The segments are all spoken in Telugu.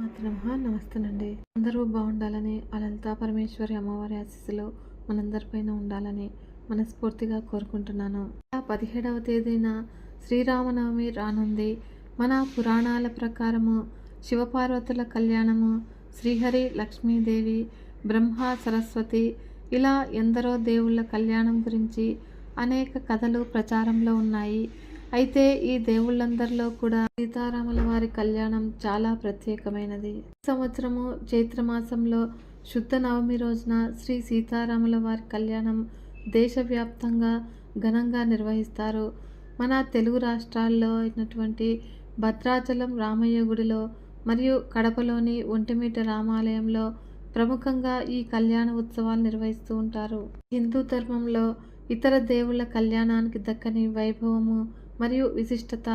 నమః నమస్తేనండి. అందరూ బాగుండాలని ఆ లలితా పరమేశ్వరి అమ్మవారి ఆశీస్సులు మనందరిపైన ఉండాలని మనస్ఫూర్తిగా కోరుకుంటున్నాను. పదిహేడవ తేదీన శ్రీరామనవమి రానుంది. మన పురాణాల ప్రకారము శివపార్వతుల కళ్యాణము శ్రీహరి లక్ష్మీదేవి బ్రహ్మ సరస్వతి ఇలా ఎందరో దేవుళ్ళ కళ్యాణం గురించి అనేక కథలు ప్రచారంలో ఉన్నాయి. అయితే ఈ దేవుళ్ళందరిలో కూడా సీతారాముల వారి కళ్యాణం చాలా ప్రత్యేకమైనది. ఈ సంవత్సరము చైత్రమాసంలో శుద్ధ నవమి రోజున శ్రీ సీతారాముల వారి కళ్యాణం దేశవ్యాప్తంగా ఘనంగా నిర్వహిస్తారు. మన తెలుగు రాష్ట్రాల్లో అయినటువంటి భద్రాచలం రామయ్య గుడిలో మరియు కడపలోని ఒంటిమిట రామాలయంలో ప్రముఖంగా ఈ కళ్యాణ ఉత్సవాలు నిర్వహిస్తూ ఉంటారు. హిందూ ధర్మంలో ఇతర దేవుళ్ళ కళ్యాణానికి దక్కని వైభవము మరియు విశిష్టత.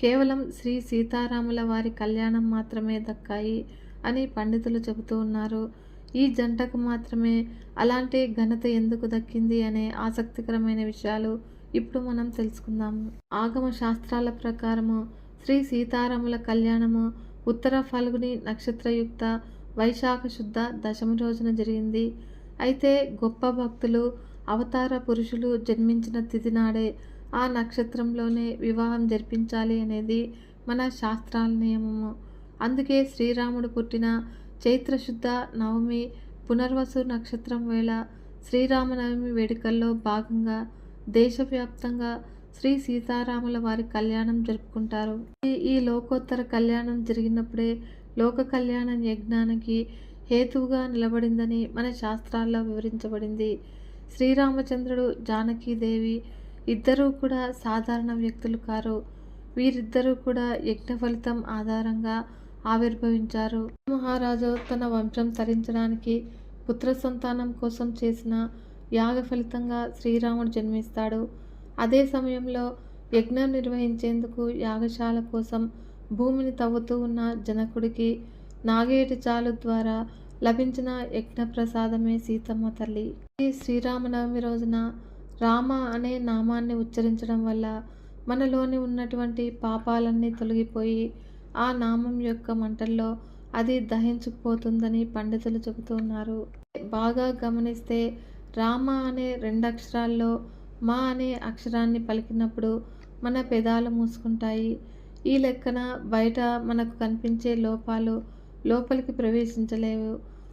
కేవలం శ్రీ సీతారాముల వారి కళ్యాణం మాత్రమే దక్కాయి అని పండితులు చెబుతూ ఉన్నారు. ఈ జంటకు మాత్రమే అలాంటి ఘనత ఎందుకు దక్కింది అనే ఆసక్తికరమైన విషయాలు ఇప్పుడు మనం తెలుసుకుందాము ఆగమ శాస్త్రాల ప్రకారము శ్రీ సీతారాముల కళ్యాణము ఉత్తర ఫల్గుని నక్షత్రయుక్త వైశాఖ శుద్ధ దశమి రోజున జరిగింది. అయితే గొప్ప భక్తులు అవతార పురుషులు జన్మించిన తిథి నాడే ఆ నక్షత్రంలోనే వివాహం జరిపించాలి అనేది మన శాస్త్రాల నియమము. అందుకే శ్రీరాముడు పుట్టిన చైత్రశుద్ధ నవమి పునర్వసు నక్షత్రం వేళ శ్రీరామనవమి వేడుకల్లో భాగంగా దేశవ్యాప్తంగా శ్రీ సీతారాముల వారి కళ్యాణం జరుపుకుంటారు. ఈ- ఈ లోకోత్తర కళ్యాణం జరిగినప్పుడే లోక కళ్యాణ యజ్ఞానికి హేతువుగా నిలబడిందని మన శాస్త్రాల్లో వివరించబడింది. శ్రీరామచంద్రుడు జానకీదేవి ఇద్దరూ కూడా సాధారణ వ్యక్తులు కారు. వీరిద్దరూ కూడా యజ్ఞ ఫలితం ఆధారంగా ఆవిర్భవించారు. మహారాజు తన వంశం తరించడానికి పుత్ర సంతానం కోసం చేసిన యాగ ఫలితంగా శ్రీరాముడు జన్మిస్తాడు. అదే సమయంలో యజ్ఞం నిర్వహించేందుకు యాగశాల కోసం భూమిని తవ్వుతూ ఉన్న జనకుడికి నాగేటి చాలు ద్వారా లభించిన యజ్ఞ ప్రసాదమే సీతమ్మ తల్లి. శ్రీరామనవమి రోజున రామ అనే నామాన్ని ఉచ్చరించడం వల్ల మనలోని ఉన్నటువంటి పాపాలన్నీ తొలగిపోయి ఆ నామం యొక్క మంటల్లో అది దహించుకుపోతుందని పండితులు చెబుతున్నారు బాగా గమనిస్తే రామ అనే రెండు అక్షరాల్లో మా అనే అక్షరాన్ని పలికినప్పుడు మన పెదాలు మూసుకుంటాయి. ఈ లెక్కన బయట మనకు కనిపించే లోపాలు లోపలికి ప్రవేశించలేవు.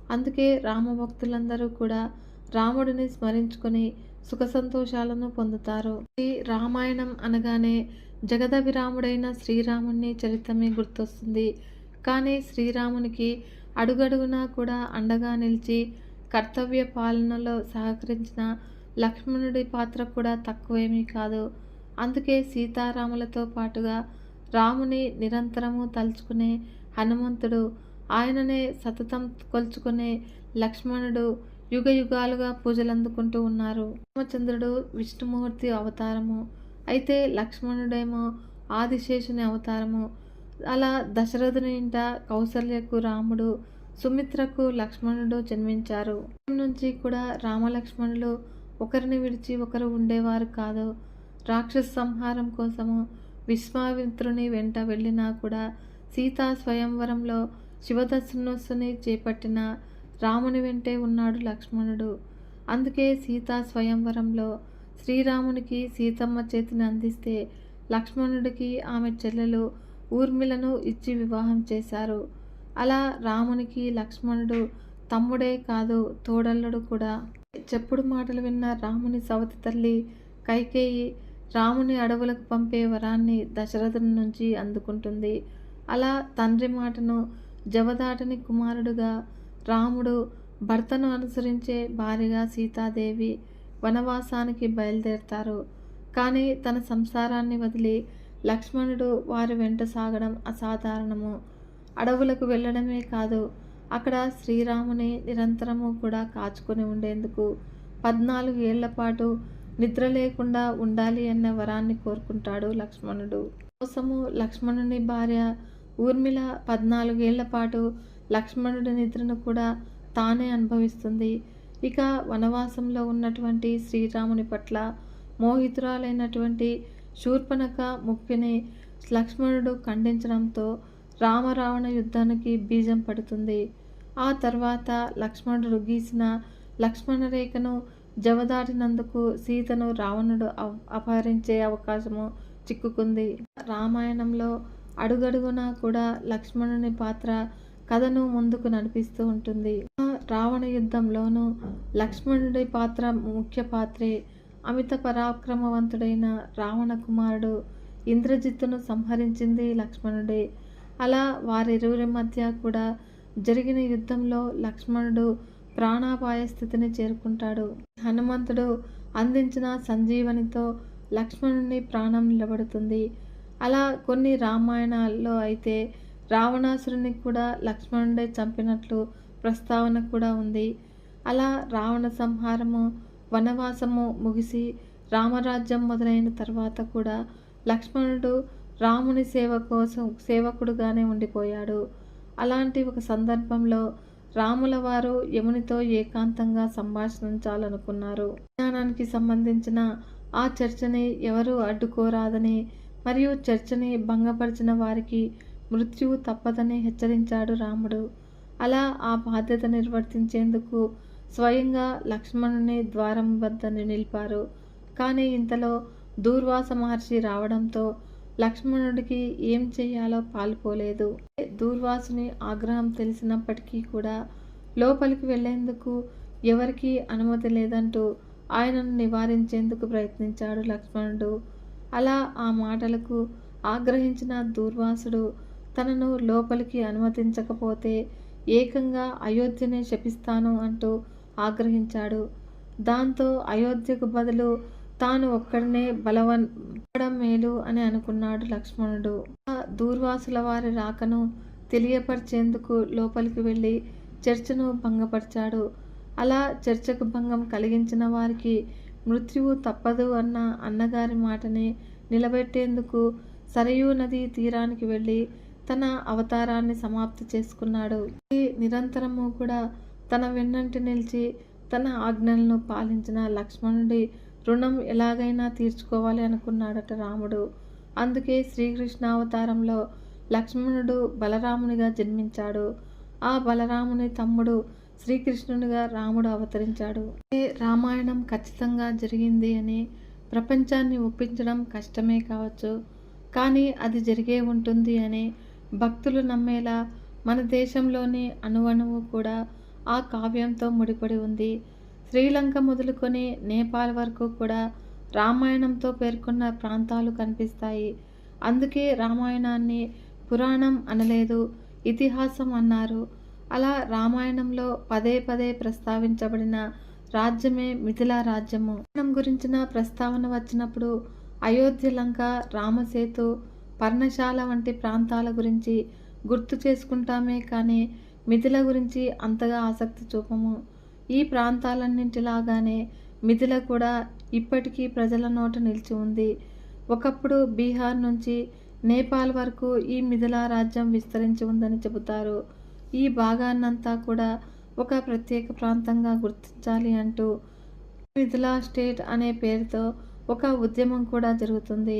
అందుకే రామభక్తులందరూ కూడా రాముడిని స్మరించుకొని సుఖ సంతోషాలను పొందుతారు. ఈ రామాయణం అనగానే జగదభిరాముడైన శ్రీరాముని చరిత్రమే గుర్తొస్తుంది. కానీ శ్రీరామునికి అడుగడుగునా కూడా అండగా నిలిచి కర్తవ్య పాలనలో సహకరించిన లక్ష్మణుడి పాత్ర కూడా తక్కువేమీ కాదు. అందుకే సీతారాములతో పాటుగా రాముని నిరంతరము తలుచుకునే హనుమంతుడు ఆయననే సతతం కొలుచుకునే లక్ష్మణుడు యుగ యుగాలుగా పూజలు అందుకుంటూ ఉన్నారు. రామచంద్రుడు విష్ణుమూర్తి అవతారము అయితే లక్ష్మణుడేమో ఆదిశేషుని అవతారము. అలా దశరథుని ఇంట కౌసల్యకు రాముడు సుమిత్రకు లక్ష్మణుడు జన్మించారు. నుంచి కూడా రామలక్ష్మణులు ఒకరిని విడిచి ఒకరు ఉండేవారు కాదు. రాక్షస సంహారం కోసము విశ్వామిత్రుని వెంట వెళ్ళినా కూడా సీతా స్వయంవరంలో శివదర్శనోత్సని చేపట్టిన రాముని వెంటే ఉన్నాడు లక్ష్మణుడు. అందుకే సీతా స్వయంవరంలో శ్రీరామునికి సీతమ్మ చేతిని అందిస్తే లక్ష్మణుడికి ఆమె చెల్లెలు ఊర్మిళను ఇచ్చి వివాహం చేశారు. అలా రామునికి లక్ష్మణుడు తమ్ముడే కాదు తోడల్లుడు కూడా. చెప్పుడు మాటలు విన్న రాముని సవతి తల్లి కైకేయి రాముని అడవులకు పంపే వరాన్ని దశరథుని నుంచి అందుకుంటుంది. అలా తండ్రి మాటను జవదాటని కుమారుడుగా రాముడు భర్తను అనుసరించే భార్యగా సీతాదేవి వనవాసానికి బయలుదేరతారు. కానీ తన సంసారాన్ని వదిలి లక్ష్మణుడు వారి వెంట సాగడం అసాధారణము. అడవులకు వెళ్ళడమే కాదు అక్కడ శ్రీరాముని నిరంతరము కూడా కాచుకొని ఉండేందుకు పద్నాలుగు ఏళ్ళ పాటు నిద్ర లేకుండా ఉండాలి అన్న వరాన్ని కోరుకుంటాడు లక్ష్మణుడు. కోసము లక్ష్మణుని భార్య ఊర్మిళ పద్నాలుగేళ్ళ పాటు లక్ష్మణుడి నిద్రను కూడా తానే అనుభవిస్తుంది. ఇక వనవాసంలో ఉన్నటువంటి శ్రీరాముని పట్ల మోహితురాలైనటువంటి శూర్పణఖ ముక్కిని లక్ష్మణుడు ఖండించడంతో రామరావణ యుద్ధానికి బీజం పడుతుంది. ఆ తర్వాత లక్ష్మణుడు గీసిన లక్ష్మణరేఖను జవదాటినందుకు సీతను రావణుడు అపహరించే అవకాశము చిక్కుకుంది. రామాయణంలో అడుగడుగునా కూడా లక్ష్మణుని పాత్ర కథను ముందుకు నడిపిస్తూ ఉంటుంది. ఆ రావణ యుద్ధంలోనూ లక్ష్మణుడి పాత్ర ముఖ్య పాత్రే. అమిత పరాక్రమవంతుడైన రావణ కుమారుడు ఇంద్రజిత్తును సంహరించింది లక్ష్మణుడే. అలా వారిరువురి మధ్య కూడా జరిగిన యుద్ధంలో లక్ష్మణుడు ప్రాణాపాయ స్థితిని చేరుకుంటాడు. హనుమంతుడు అందించిన సంజీవనితో లక్ష్మణుని ప్రాణం నిలబడుతుంది. అలా కొన్ని రామాయణాల్లో అయితే రావణాసురుని కూడా లక్ష్మణుడే చంపినట్లు ప్రస్తావన కూడా ఉంది. అలా రావణ సంహారము వనవాసము ముగిసి రామరాజ్యం మొదలైన తర్వాత కూడా లక్ష్మణుడు రాముని సేవ కోసం సేవకుడుగానే ఉండిపోయాడు. అలాంటి ఒక సందర్భంలో రాముల వారు యమునితో ఏకాంతంగా సంభాషించాలనుకున్నారు. జ్ఞానానికి సంబంధించిన ఆ చర్చని ఎవరూ అడ్డుకోరాదని మరియు చర్చని భంగపరిచిన వారికి మృత్యువు తప్పదని హెచ్చరించాడు రాముడు. అలా ఆ బాధ్యత నిర్వర్తించేందుకు స్వయంగా లక్ష్మణుని ద్వారం వద్ద నిలిపారు. కానీ ఇంతలో దూర్వాస మహర్షి రావడంతో లక్ష్మణుడికి ఏం చేయాలో పాల్పోలేదు. దూర్వాసుని ఆగ్రహం తెలిసినప్పటికీ కూడా లోపలికి వెళ్ళేందుకు ఎవరికీ అనుమతి లేదంటూ ఆయనను నివారించేందుకు ప్రయత్నించాడు లక్ష్మణుడు. అలా ఆ మాటలకు ఆగ్రహించిన దూర్వాసుడు తనను లోపలికి అనుమతించకపోతే ఏకంగా అయోధ్యనే శపిస్తాను అంటూ ఆగ్రహించాడు. దాంతో అయోధ్యకు బదులు తాను ఒక్కడనే బలవన్ మేలు అని అనుకున్నాడు లక్ష్మణుడు. ఆ దూర్వాసుల వారి రాకను తెలియపరిచేందుకు లోపలికి వెళ్ళి చర్చను భంగపరిచాడు. అలా చర్చకు భంగం కలిగించిన వారికి మృత్యువు తప్పదు అన్న అన్నగారి మాటని నిలబెట్టేందుకు సరయూ నది తీరానికి వెళ్ళి తన అవతారాన్ని సమాప్తి చేసుకున్నాడు. నిరంతరము కూడా తన వెన్నంటి నిలిచి తన ఆజ్ఞలను పాలించిన లక్ష్మణుడి రుణం ఎలాగైనా తీర్చుకోవాలి అనుకున్నాడట రాముడు. అందుకే శ్రీకృష్ణ అవతారంలో లక్ష్మణుడు బలరామునిగా జన్మించాడు. ఆ బలరాముని తమ్ముడు శ్రీకృష్ణునిగా రాముడు అవతరించాడు. ఏ రామాయణం ఖచ్చితంగా జరిగింది అని ప్రపంచాన్ని ఒప్పించడం కష్టమే కావచ్చు. కానీ అది జరిగే ఉంటుంది అని భక్తులు నమ్మేలా మన దేశంలోని అణువణువు కూడా ఆ కావ్యంతో ముడిపడి ఉంది. శ్రీలంక మొదలుకొని నేపాల్ వరకు కూడా రామాయణంతో పేర్కొన్న ప్రాంతాలు కనిపిస్తాయి. అందుకే రామాయణాన్ని పురాణం అనలేదు ఇతిహాసం అన్నారు. అలా రామాయణంలో పదే పదే ప్రస్తావించబడిన రాజ్యమే మిథిలా రాజ్యము. రామాయణం గురించిన ప్రస్తావన వచ్చినప్పుడు అయోధ్య లంక రామసేతు పర్ణశాల వంటి ప్రాంతాల గురించి గుర్తు చేసుకుంటామే కానీ మిథిల గురించి అంతగా ఆసక్తి చూపము. ఈ ప్రాంతాలన్నింటిలాగానే మిథిల కూడా ఇప్పటికీ ప్రజల నోట నిలిచి ఉంది. ఒకప్పుడు బీహార్ నుంచి నేపాల్ వరకు ఈ మిథిలా రాజ్యం విస్తరించి ఉందని చెబుతారు. ఈ భాగాన్నంతా కూడా ఒక ప్రత్యేక ప్రాంతంగా గుర్తించాలి అంటూ మిథిలా స్టేట్ అనే పేరుతో ఒక ఉద్యమం కూడా జరుగుతుంది.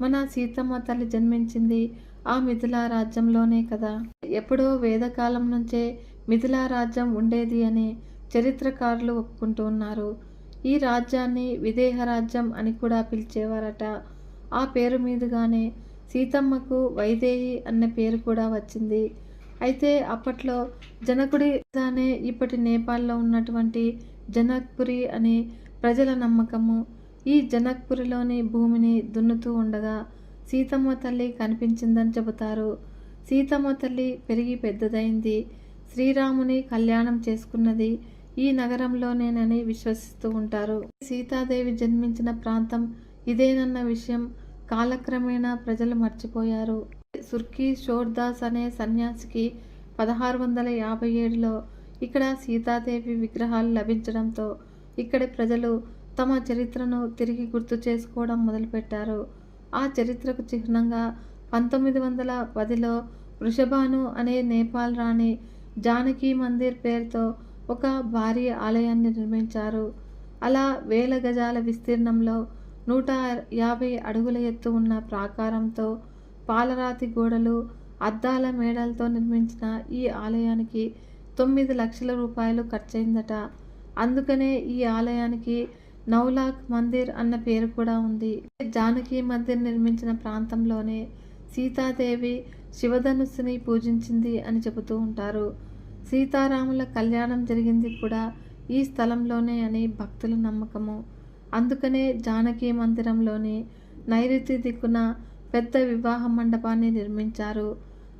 మన సీతమ్మ తల్లి జన్మించింది ఆ మిథిలా రాజ్యంలోనే కదా. ఎప్పుడో వేదకాలం నుంచే మిథిలా రాజ్యం ఉండేది అని చరిత్రకారులు ఒప్పుకుంటూ ఉన్నారు. ఈ రాజ్యాన్ని విదేహ రాజ్యం అని కూడా పిలిచేవారట. ఆ పేరు మీదుగానే సీతమ్మకు వైదేహి అన్న పేరు కూడా వచ్చింది. అయితే అప్పట్లో జనకుడి ఇప్పటి నేపాల్లో ఉన్నటువంటి జనక్పురి అనే ప్రజల నమ్మకము ఈ జనక్పురిలోని భూమిని దున్నుతూ ఉండగా సీతమ్మ తల్లి కనిపించిందని చెబుతారు. సీతమ్మ తల్లి పెరిగి పెద్దదైంది. శ్రీరాముని కళ్యాణం చేసుకున్నది ఈ నగరంలోనేనని విశ్వసిస్తూ ఉంటారు. సీతాదేవి జన్మించిన ప్రాంతం ఇదేనన్న విషయం కాలక్రమేణా ప్రజలు మర్చిపోయారు. సుర్కి షోర్దాస్ అనే సన్యాసికి పదహారు వందల యాభై ఏడులో ఇక్కడ సీతాదేవి విగ్రహాలు లభించడంతో ఇక్కడి ప్రజలు తమ చరిత్రను తిరిగి గుర్తు చేసుకోవడం మొదలుపెట్టారు. ఆ చరిత్రకు చిహ్నంగా పంతొమ్మిది వందల పదిలో వృషభాను అనే నేపాల్ రాణి జానకి మందిర్ పేరుతో ఒక భారీ ఆలయాన్ని నిర్మించారు. అలా వేల గజాల విస్తీర్ణంలో నూట యాభై అడుగుల ఎత్తు ఉన్న ప్రాకారంతో పాలరాతి గోడలు అద్దాల మేడలతో నిర్మించిన ఈ ఆలయానికి తొమ్మిది లక్షల రూపాయలు ఖర్చయిందట. అందుకనే ఈ ఆలయానికి నౌలాక్ మందిర్ అన్న పేరు కూడా ఉంది. జానకి మందిర్ నిర్మించిన ప్రాంతంలోనే సీతాదేవి శివధనుస్సుని పూజించింది అని చెబుతూ ఉంటారు. సీతారాముల కళ్యాణం జరిగింది కూడా ఈ స్థలంలోనే అని భక్తుల నమ్మకము. అందుకనే జానకి మందిరంలోని నైరుతి దిక్కున పెద్ద వివాహ మండపాన్ని నిర్మించారు.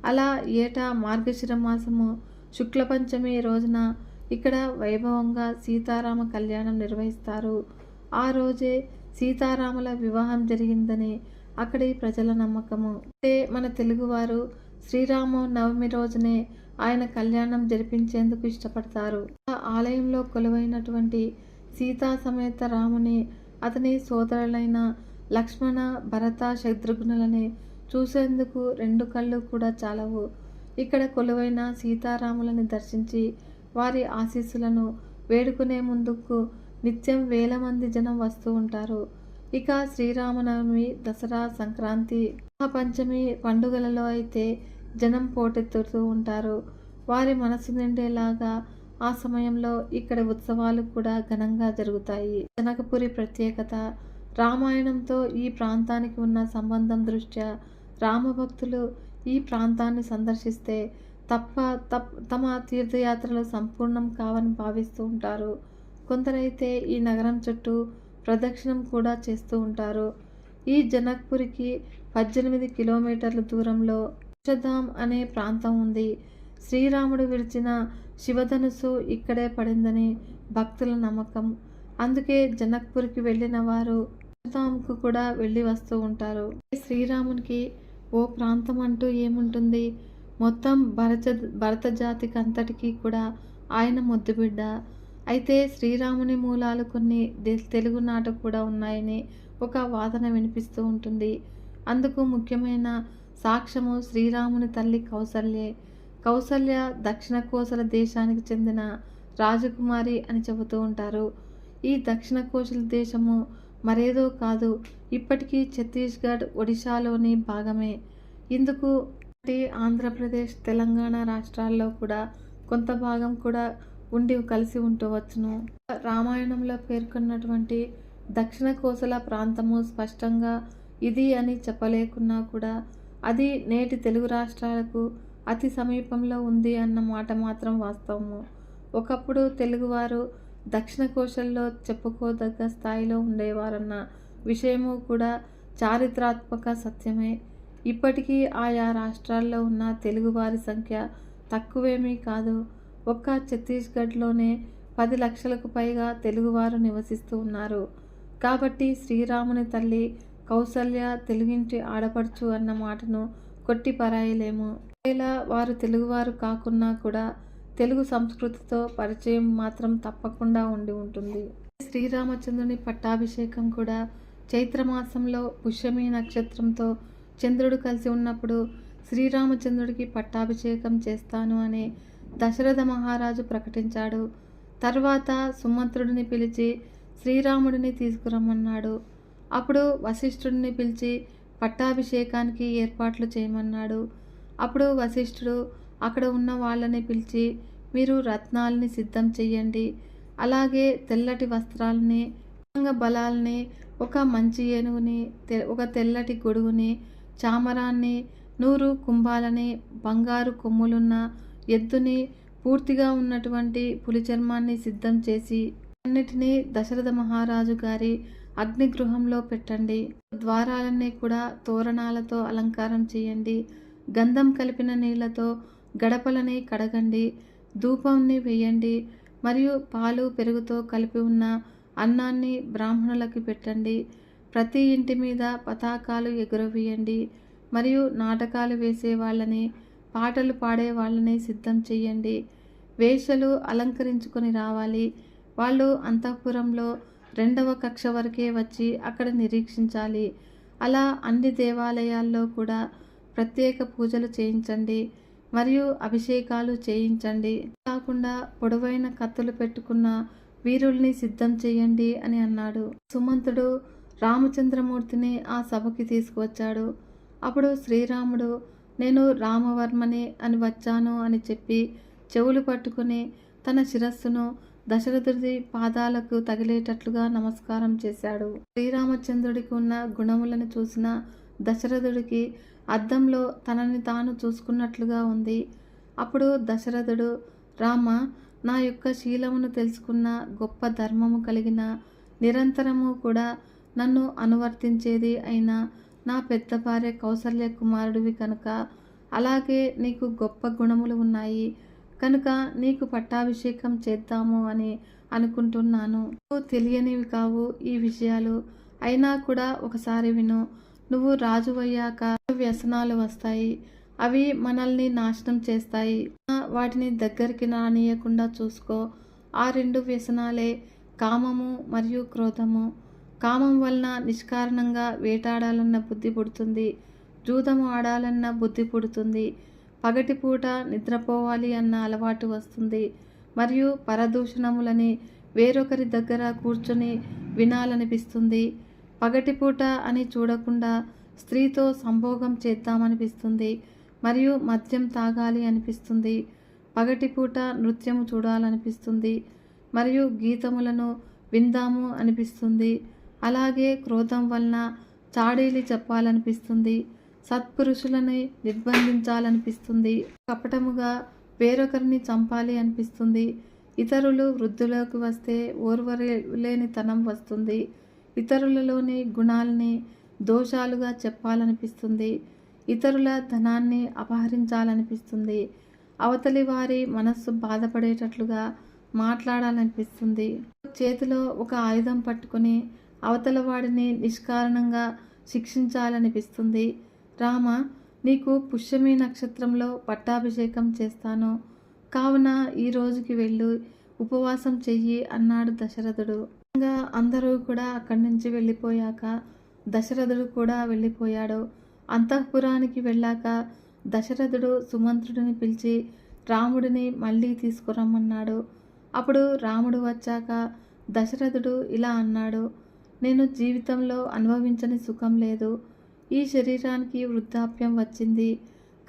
అలా ఏటా మార్గశిర మాసము శుక్ల పంచమి రోజున ఇక్కడ వైభవంగా సీతారామ కళ్యాణం నిర్వహిస్తారు. ఆ రోజే సీతారాముల వివాహం జరిగిందని అక్కడి ప్రజల నమ్మకము. అంటే మన తెలుగువారు శ్రీరామ నవమి రోజునే ఆయన కళ్యాణం జరిపించేందుకు ఇష్టపడతారు. ఆ ఆలయంలో కొలువైనటువంటి సీతా సమేత రాముని అతని సోదరులైన లక్ష్మణ భరత శత్రుఘ్నులని చూసేందుకు రెండు కళ్ళు కూడా చాలవు. ఇక్కడ కొలువైన సీతారాములని దర్శించి వారి ఆశీస్సులను వేడుకునే ముందుకు నిత్యం వేల మంది జనం వస్తూ ఉంటారు. ఇక శ్రీరామనవమి దసరా సంక్రాంతి మహాపంచమి పండుగలలో అయితే జనం పోటెత్తుతూ ఉంటారు. వారి మనసు నిండేలాగా ఆ సమయంలో ఇక్కడ ఉత్సవాలు కూడా ఘనంగా జరుగుతాయి. జనకపురి ప్రత్యేకత రామాయణంతో ఈ ప్రాంతానికి ఉన్న సంబంధం దృష్ట్యా రామభక్తులు ఈ ప్రాంతాన్ని సందర్శిస్తే తప్ప తప్ తమ తీర్థయాత్రలు సంపూర్ణం కావని భావిస్తూ ఉంటారు. కొందరైతే ఈ నగరం చుట్టూ ప్రదక్షిణం కూడా చేస్తూ ఉంటారు. ఈ జనక్పూర్కి పద్దెనిమిది కిలోమీటర్ల దూరంలో అక్షధామ్ అనే ప్రాంతం ఉంది. శ్రీరాముడు విడిచిన శివధనుసు ఇక్కడే పడిందని భక్తుల నమ్మకం. అందుకే జనక్పూర్కి వెళ్ళిన వారు అక్షధామ్కు కూడా వెళ్ళి వస్తూ ఉంటారు. శ్రీరామునికి ఓ ప్రాంతం అంటూ ఏముంటుంది? మొత్తం భరత భరత జాతికి అంతటికీ కూడా ఆయన ముద్దుబిడ్డ. అయితే శ్రీరాముని మూలాలు కొన్ని తెలుగు నాట కూడా ఉన్నాయని ఒక వాదన వినిపిస్తూ ఉంటుంది. అందుకు ముఖ్యమైన సాక్ష్యము శ్రీరాముని తల్లి కౌసల్యే. కౌసల్య దక్షిణ కోసల దేశానికి చెందిన రాజకుమారి అని చెబుతూ ఉంటారు. ఈ దక్షిణ కోసల దేశము మరేదో కాదు ఇప్పటికీ ఛత్తీస్గఢ్ ఒడిశాలోని భాగమే. ఇందుకు ఆంధ్రప్రదేశ్ తెలంగాణ రాష్ట్రాల్లో కూడా కొంత భాగం కూడా ఉండి కలిసి ఉండవచ్చును రామాయణంలో పేర్కొన్నటువంటి దక్షిణ కోసల ప్రాంతము స్పష్టంగా ఇది అని చెప్పలేకున్నా కూడా అది నేటి తెలుగు రాష్ట్రాలకు అతి సమీపంలో ఉంది అన్న మాట మాత్రం వాస్తవము. ఒకప్పుడు తెలుగువారు దక్షిణ కోశల్లో చెప్పుకోదగ్గ స్థాయిలో ఉండేవారన్న విషయము కూడా చారిత్రాత్మక సత్యమే. ఇప్పటికీ ఆయా రాష్ట్రాల్లో ఉన్న తెలుగువారి సంఖ్య తక్కువేమీ కాదు. ఒక్క ఛత్తీస్గఢ్లోనే పది లక్షలకు పైగా తెలుగువారు నివసిస్తూ ఉన్నారు. కాబట్టి శ్రీరాముని తల్లి కౌసల్య తెలుగింటి ఆడపడుచు అన్న మాటను కొట్టి పరాయలేము ఒకవేళ వారు తెలుగువారు కాకున్నా కూడా తెలుగు సంస్కృతితో పరిచయం మాత్రం తప్పకుండా ఉండి ఉంటుంది. శ్రీరామచంద్రుని పట్టాభిషేకం కూడా చైత్రమాసంలో పుష్యమి నక్షత్రంతో చంద్రుడు కలిసి ఉన్నప్పుడు శ్రీరామచంద్రుడికి పట్టాభిషేకం చేస్తాను అనే దశరథ మహారాజు ప్రకటించాడు. తర్వాత సుమంత్రుడిని పిలిచి శ్రీరాముడిని తీసుకురమ్మన్నాడు. అప్పుడు వశిష్ఠుడిని పిలిచి పట్టాభిషేకానికి ఏర్పాట్లు చేయమన్నాడు. అప్పుడు వశిష్ఠుడు అక్కడ ఉన్న వాళ్ళని పిలిచి మీరు రత్నాలని సిద్ధం చెయ్యండి. అలాగే తెల్లటి వస్త్రాలని బలాల్ని ఒక మంచి ఏనుగుని ఒక తెల్లటి గొడుగుని చామరాన్ని నూరు కుంభాలని బంగారు కొమ్ములున్న ఎద్దుని పూర్తిగా ఉన్నటువంటి పులి చర్మాన్ని సిద్ధం చేసి అన్నిటినీ దశరథ మహారాజు గారి అగ్నిగృహంలో పెట్టండి. ద్వారాలన్నీ కూడా తోరణాలతో అలంకారం చేయండి. గంధం కలిపిన నీళ్ళతో గడపలని కడగండి. ధూపంని వేయండి. మరియు పాలు పెరుగుతో కలిపి ఉన్న అన్నాన్ని బ్రాహ్మణులకి పెట్టండి. ప్రతి ఇంటి మీద పతాకాలు ఎగురవేయండి. మరియు నాటకాలు వేసే వాళ్ళని పాటలు పాడే వాళ్ళని సిద్ధం చేయండి వేషలు అలంకరించుకొని రావాలి. వాళ్ళు అంతఃపురంలో రెండవ కక్ష వరకే వచ్చి అక్కడ నిరీక్షించాలి. అలా అన్ని దేవాలయాల్లో కూడా ప్రత్యేక పూజలు చేయించండి. మరియు అభిషేకాలు చేయించండి. కాకుండా పొడవైన కత్తులు పెట్టుకున్న వీరుల్ని సిద్ధం చేయండి అని అన్నాడు. సుమంతుడు రామచంద్రమూర్తిని ఆ సభకి తీసుకువచ్చాడు. అప్పుడు శ్రీరాముడు నేను రామవర్మని అని వచ్చాను అని చెప్పి చెవులు పట్టుకుని తన శిరస్సును దశరథుడి పాదాలకు తగిలేటట్లుగా నమస్కారం చేశాడు. శ్రీరామచంద్రుడికి ఉన్న గుణములను చూసిన దశరథుడికి అద్దంలో తనని తాను చూసుకున్నట్లుగా ఉంది. అప్పుడు దశరథుడు రామ నా యొక్క శీలమును తెలుసుకున్న గొప్ప ధర్మము కలిగిన నిరంతరము కూడా నన్ను అనువర్తించేది అయిన నా పెద్ద భార్య కౌసల్య కుమారుడివి కనుక. అలాగే నీకు గొప్ప గుణములు ఉన్నాయి. కనుక నీకు పట్టాభిషేకం చేద్దాము అని అనుకుంటున్నాను. నువ్వు తెలియనివి కావు ఈ విషయాలు. అయినా కూడా ఒకసారి విను. నువ్వు రాజు అయ్యాక వ్యసనాలు వస్తాయి. అవి మనల్ని నాశనం చేస్తాయి. వాటిని దగ్గరికి రానియకుండా చూసుకో. ఆ రెండు వ్యసనాలే కామము మరియు క్రోధము. కామం వలన నిష్కారణంగా వేటాడాలన్న బుద్ధి పుడుతుంది. జూదము ఆడాలన్న బుద్ధి పుడుతుంది. పగటిపూట నిద్రపోవాలి అన్న అలవాటు వస్తుంది. మరియు పరదూషణములని వేరొకరి దగ్గర కూర్చొని వినాలనిపిస్తుంది. పగటిపూట అని చూడకుండా స్త్రీతో సంభోగం చేద్దామనిపిస్తుంది. మరియు మద్యం తాగాలి అనిపిస్తుంది. పగటిపూట నృత్యము చూడాలనిపిస్తుంది. మరియు గీతములను విందాము అనిపిస్తుంది. అలాగే క్రోధం వలన చాడీలు చెప్పాలనిపిస్తుంది సత్పురుషులని నిర్బంధించాలనిపిస్తుంది కపటముగా వేరొకరిని చంపాలి అనిపిస్తుంది ఇతరులు వృద్ధులోకి వస్తే ఓర్వలేని తనం వస్తుంది ఇతరులలోని గుణాలని దోషాలుగా చెప్పాలనిపిస్తుంది ఇతరుల ధనాన్ని అపహరించాలనిపిస్తుంది అవతలి వారి మనస్సు బాధపడేటట్లుగా మాట్లాడాలనిపిస్తుంది. చేతిలో ఒక ఆయుధం పట్టుకుని అవతల వాడిని నిష్కారణంగా శిక్షించాలనిపిస్తుంది. రామ నీకు పుష్యమి నక్షత్రంలో పట్టాభిషేకం చేస్తాను. కావున ఈ రోజుకి వెళ్ళు ఉపవాసం చెయ్యి అన్నాడు దశరథుడు. ఇంకా అందరూ కూడా అక్కడి నుంచి వెళ్ళిపోయాక దశరథుడు కూడా వెళ్ళిపోయాడు. అంతఃపురానికి వెళ్ళాక దశరథుడు సుమంత్రుడిని పిలిచి రాముడిని మళ్ళీ తీసుకురమ్మన్నాడు. అప్పుడు రాముడు వచ్చాక దశరథుడు ఇలా అన్నాడు నేను జీవితంలో అనుభవించని సుఖం లేదు. ఈ శరీరానికి వృద్ధాప్యం వచ్చింది.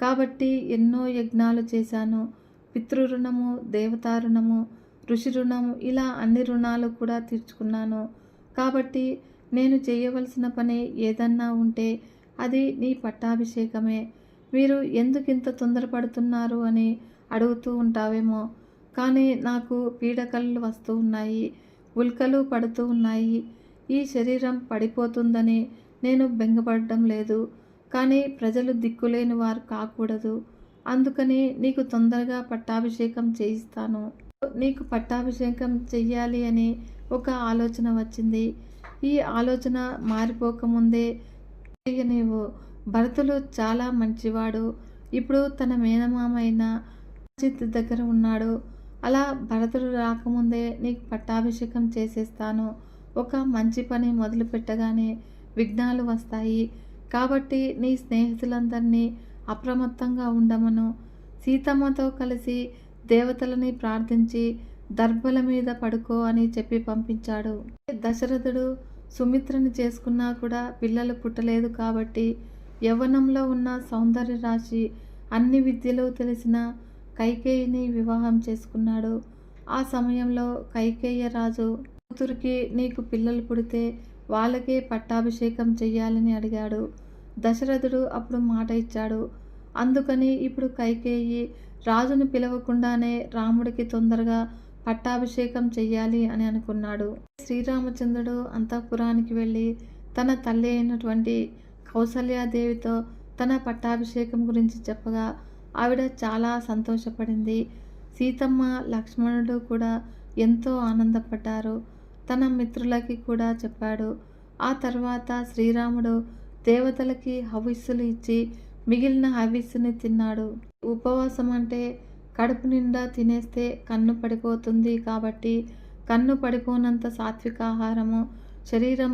కాబట్టి ఎన్నో యజ్ఞాలు చేశాను. పితృరుణము దేవతా రుణము ఋషి రుణము ఇలా అన్ని రుణాలు కూడా తీర్చుకున్నాను. కాబట్టి నేను చేయవలసిన పని ఏదన్నా ఉంటే అది నీ పట్టాభిషేకమే. మీరు ఎందుకింత తొందరపడుతున్నారు అని అడుగుతూ ఉంటావేమో. కానీ నాకు పీడకలు వస్తూ ఉన్నాయి ఉల్కలు పడుతూ ఉన్నాయి. ఈ శరీరం పడిపోతుందని నేను బెంగపడడం లేదు. కానీ ప్రజలు దిక్కులేని వారు కాకూడదు. అందుకని నీకు తొందరగా పట్టాభిషేకం చేయిస్తాను. నీకు పట్టాభిషేకం చెయ్యాలి అని ఒక ఆలోచన వచ్చింది. ఈ ఆలోచన మారిపోకముందే నీవు భరతులు చాలా మంచివాడు. ఇప్పుడు తన మేనమామ అయిన చిత్ దగ్గర ఉన్నాడు. అలా భరతుడు రాకముందే నీకు పట్టాభిషేకం చేసేస్తాను. ఒక మంచి పని మొదలు పెట్టగానే విఘ్నాలు వస్తాయి. కాబట్టి నీ స్నేహితులందరినీ అప్రమత్తంగా ఉండమను. సీతమ్మతో కలిసి దేవతలని ప్రార్థించి దర్భల మీద పడుకో అని చెప్పి పంపించాడు. దశరథుడు సుమిత్రని చేసుకున్నా కూడా పిల్లలు పుట్టలేదు కాబట్టి యవ్వనంలో ఉన్న సౌందర్య రాశి అన్ని విద్యలు తెలిసిన కైకేయిని వివాహం చేసుకున్నాడు. ఆ సమయంలో కైకేయ రాజు కూతురికి నీకు పిల్లలు పుడితే వాళ్ళకే పట్టాభిషేకం చెయ్యాలని అడిగాడు. దశరథుడు అప్పుడు మాట ఇచ్చాడు. అందుకని ఇప్పుడు కైకేయి రాజును పిలవకుండానే రాముడికి తొందరగా పట్టాభిషేకం చెయ్యాలి అని అనుకున్నాడు. శ్రీరామచంద్రుడు అంతఃపురానికి వెళ్ళి తన తల్లి అయినటువంటి కౌసల్యాదేవితో తన పట్టాభిషేకం గురించి చెప్పగా ఆవిడ చాలా సంతోషపడింది. సీతమ్మ లక్ష్మణుడు కూడా ఎంతో ఆనందపడ్డారు. తన మిత్రులకి కూడా చెప్పాడు. ఆ తర్వాత శ్రీరాముడు దేవతలకి హవిస్సులు ఇచ్చి మిగిలిన హవిస్సుని తిన్నాడు. ఉపవాసం అంటే కడుపు నిండా తినేస్తే కన్ను పడిపోతుంది కాబట్టి కన్ను పడిపోనంత సాత్విక ఆహారము శరీరం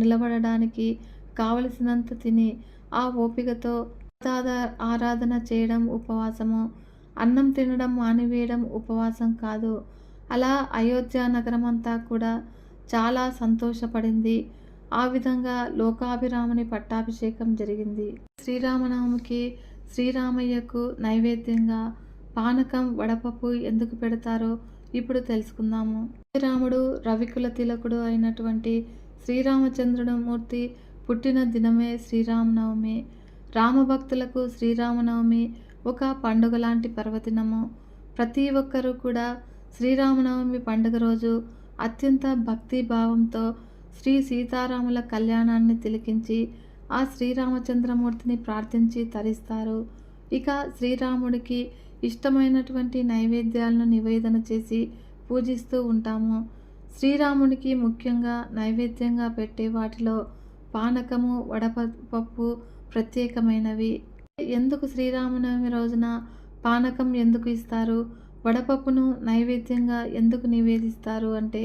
నిలబడడానికి కావలసినంత తిని ఆ ఓపికతో ఆరాధన చేయడం ఉపవాసము. అన్నం తినడం మానివేయడం ఉపవాసం కాదు. అలా అయోధ్య నగరం అంతా కూడా చాలా సంతోషపడింది. ఆ విధంగా లోకాభిరాముని పట్టాభిషేకం జరిగింది. శ్రీరామనవమికి శ్రీరామయ్యకు నైవేద్యంగా పానకం వడపప్పు ఎందుకు పెడతారో ఇప్పుడు తెలుసుకుందాము. శ్రీరాముడు రవికుల తిలకుడు అయినటువంటి శ్రీరామచంద్రుడు మూర్తి పుట్టిన దినమే శ్రీరామనవమి. రామభక్తులకు శ్రీరామనవమి ఒక పండుగ లాంటి పర్వదినము. ప్రతి ఒక్కరూ కూడా శ్రీరామనవమి పండుగ రోజు అత్యంత భక్తి భావంతో శ్రీ సీతారాముల కళ్యాణాన్ని తిలకించి ఆ శ్రీరామచంద్రమూర్తిని ప్రార్థించి తరిస్తారు. ఇక శ్రీరాముడికి ఇష్టమైనటువంటి నైవేద్యాలను నివేదన చేసి పూజిస్తూ ఉంటాము. శ్రీరాముడికి ముఖ్యంగా నైవేద్యంగా పెట్టే వాటిలో పానకము వడపప్పు ప్రత్యేకమైనవి. ఎందుకు శ్రీరామనవమి రోజున పానకం ఎందుకు ఇస్తారు? వడపప్పును నైవేద్యంగా ఎందుకు నివేదిస్తారు అంటే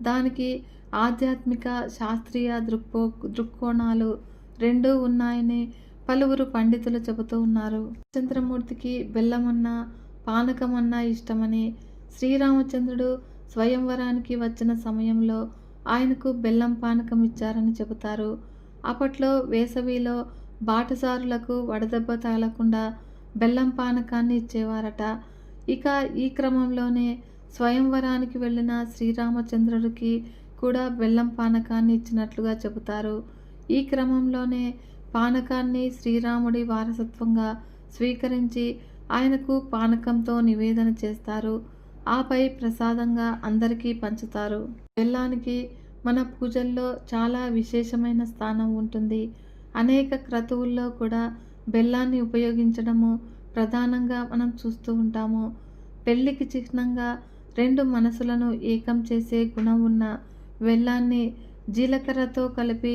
దానికి ఆధ్యాత్మిక శాస్త్రీయ దృక్పో దృక్కోణాలు రెండూ ఉన్నాయని పలువురు పండితులు చెబుతూ ఉన్నారు. చంద్రమూర్తికి బెల్లమన్నా పానకమన్నా ఇష్టమని శ్రీరామచంద్రుడు స్వయంవరానికి వచ్చిన సమయంలో ఆయనకు బెల్లం పానకం ఇచ్చారని చెబుతారు. అప్పట్లో వేసవిలో బాటసారులకు వడదెబ్బ తగలకుండా బెల్లం పానకాన్ని ఇచ్చేవారట. ఇక ఈ క్రమంలోనే స్వయంవరానికి వెళ్ళిన శ్రీరామచంద్రుడికి కూడా బెల్లం పానకాన్ని ఇచ్చినట్లుగా చెబుతారు. ఈ క్రమంలోనే పానకాన్ని శ్రీరాముడి వారసత్వంగా స్వీకరించి ఆయనకు పానకంతో నివేదన చేస్తారు. ఆపై ప్రసాదంగా అందరికీ పంచుతారు. బెల్లానికి మన పూజల్లో చాలా విశేషమైన స్థానం ఉంటుంది. అనేక క్రతువుల్లో కూడా బెల్లాన్ని ఉపయోగించడము ప్రధానంగా మనం చూస్తూ ఉంటాము. పెళ్ళికి చిహ్నంగా రెండు మనసులను ఏకం చేసే గుణం ఉన్న వెల్లాన్ని జీలకర్రతో కలిపి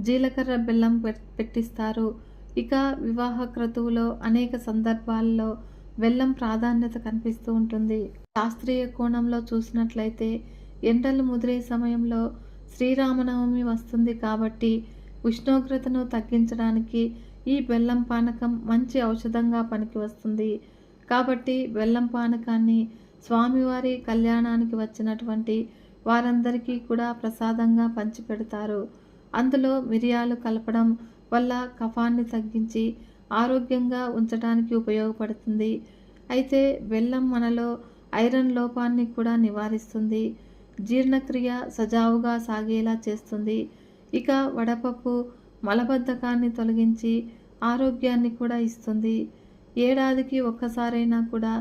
జీలకర్ర బెల్లం పెట్టిస్తారు. ఇక వివాహ క్రతువులో అనేక సందర్భాల్లో వెల్లం ప్రాధాన్యత కనిపిస్తూ ఉంటుంది. శాస్త్రీయ కోణంలో చూసినట్లయితే ఎండలు ముదిరే సమయంలో శ్రీరామనవమి వస్తుంది కాబట్టి ఉష్ణోగ్రతను తగ్గించడానికి ఈ బెల్లం పానకం మంచి ఔషధంగా పనికి వస్తుంది. కాబట్టి బెల్లం పానకాన్ని స్వామివారి కళ్యాణానికి వచ్చినటువంటి వారందరికీ కూడా ప్రసాదంగా పంచిపెడతారు. అందులో మిరియాలు కలపడం వల్ల కఫాన్ని తగ్గించి ఆరోగ్యంగా ఉంచడానికి ఉపయోగపడుతుంది. అయితే బెల్లం మనలో ఐరన్ లోపాన్ని కూడా నివారిస్తుంది. జీర్ణక్రియ సజావుగా సాగేలా చేస్తుంది. ఇక వడపప్పు మలబద్ధకాన్ని తొలగించి ఆరోగ్యాన్ని కూడా ఇస్తుంది. ఏడాదికి ఒక్కసారైనా కూడా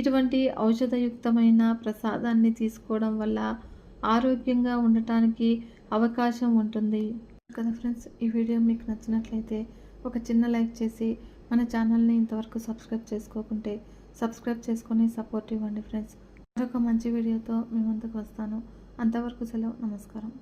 ఇటువంటి ఔషధయుక్తమైన ప్రసాదాన్ని తీసుకోవడం వల్ల ఆరోగ్యంగా ఉండటానికి అవకాశం ఉంటుంది. కదా ఫ్రెండ్స్ ఈ వీడియో మీకు నచ్చినట్లయితే ఒక చిన్న లైక్ చేసి మన ఛానల్ని ఇంతవరకు సబ్స్క్రైబ్ చేసుకోకుంటే సబ్స్క్రైబ్ చేసుకొని సపోర్ట్ ఇవ్వండి ఫ్రెండ్స్. మరొక మంచి వీడియోతో మీ ముందుకు వస్తాను. అంతవరకు సెలవు నమస్కారం.